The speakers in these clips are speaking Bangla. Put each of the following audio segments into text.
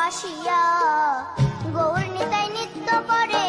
আসিয়া গৌর নিতাই নিত্য করে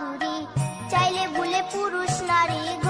दूरी। चाहले भूले पुरुष नारी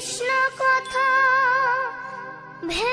কৃষ্ণ কথা ভে